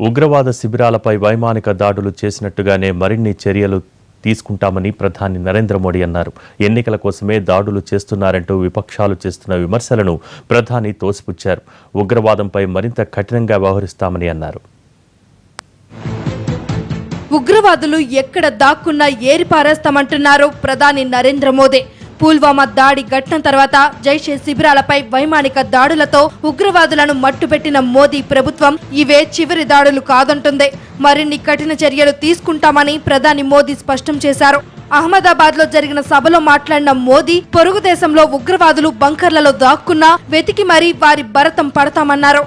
ఉగ్రవాద శిబిరాలపై వైమానిక దాడులు చేసినట్టుగానే మరిన్ని చర్యలు తీసుకుంటామని ప్రధాని నరేంద్ర మోడీ అన్నారు. ఎన్నికల కోసమే దాడులు చేస్తున్నారంటూ విపక్షాలు చేస్తున్న విమర్శలను ప్రధాని తోసిపుచ్చారు. ఉగ్రవాదంపై మరింత కఠినంగా వ్యవహరిస్తామని అన్నారు. ఉగ్రవాదులు ఎక్కడ దాక్కున్నా ఏరిపారేస్తామంటున్నారు ప్రధాని నరేంద్ర మోదీ. పుల్వామా దాడి ఘటన తర్వాత జైషే శిబిరాలపై వైమానిక దాడులతో ఉగ్రవాదులను మట్టుపెట్టిన మోదీ ప్రభుత్వం ఇవే చివరి దాడులు కాదంటుంది. మరిన్ని కఠిన చర్యలు తీసుకుంటామని ప్రధాని మోదీ స్పష్టం చేశారు. అహ్మదాబాద్లో జరిగిన సభలో మాట్లాడిన మోదీ పొరుగు దేశంలో ఉగ్రవాదులు బంకర్లలో దాక్కున్నా వెతికి మరీ వారి భరతం పడతామన్నారు.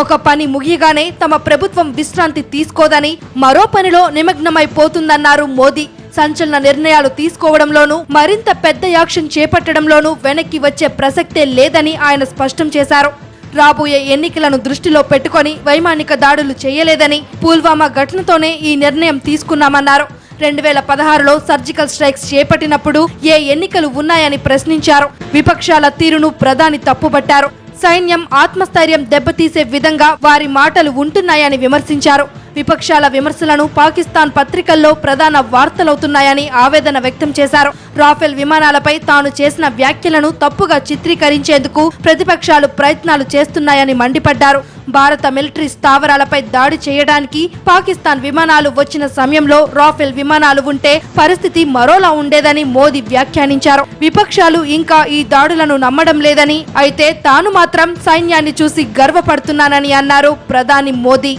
ఒక పని ముగియగానే తమ ప్రభుత్వం విశ్రాంతి తీసుకోదని మరో పనిలో నిమగ్నమైపోతుందన్నారు మోదీ. సంచలన నిర్ణయాలు తీసుకోవడంలోనూ మరింత పెద్ద యాక్షన్ చేపట్టడంలోనూ వెనక్కి వచ్చే ప్రసక్తే లేదని ఆయన స్పష్టం చేశారు. రాబోయే ఎన్నికలను దృష్టిలో పెట్టుకొని వైమానిక దాడులు చేయలేదని పుల్వామా ఘటనతోనే ఈ నిర్ణయం తీసుకున్నామన్నారు. రెండు వేల పదహారులో సర్జికల్ స్ట్రైక్స్ చేపట్టినప్పుడు ఏ ఎన్నికలు ఉన్నాయని ప్రశ్నించారు. విపక్షాల తీరును ప్రధాని తప్పుబట్టారు సైన్యం ఆత్మస్థైర్యం దెబ్బతీసే విధంగా వారి మాటలు ఉంటున్నాయని విమర్శించారు. విపక్షాల విమర్శలను పాకిస్తాన్ పత్రికల్లో ప్రధాన వార్తలవుతున్నాయని ఆవేదన వ్యక్తం చేశారు. రాఫెల్ విమానాలపై తాను చేసిన వ్యాఖ్యలను తప్పుగా చిత్రీకరించేందుకు ప్రతిపక్షాలు ప్రయత్నాలు చేస్తున్నాయని మండిపడ్డారు. భారత మిలిటరీ స్థావరాలపై దాడి చేయడానికి పాకిస్తాన్ విమానాలు వచ్చిన సమయంలో రాఫెల్ విమానాలు ఉంటే పరిస్థితి మరోలా ఉండేదని మోదీ వ్యాఖ్యానించారు. విపక్షాలు ఇంకా ఈ దాడులను నమ్మడం లేదని అయితే తాను మాత్రం సైన్యాన్ని చూసి గర్వపడుతున్నానని అన్నారు ప్రధాని మోదీ.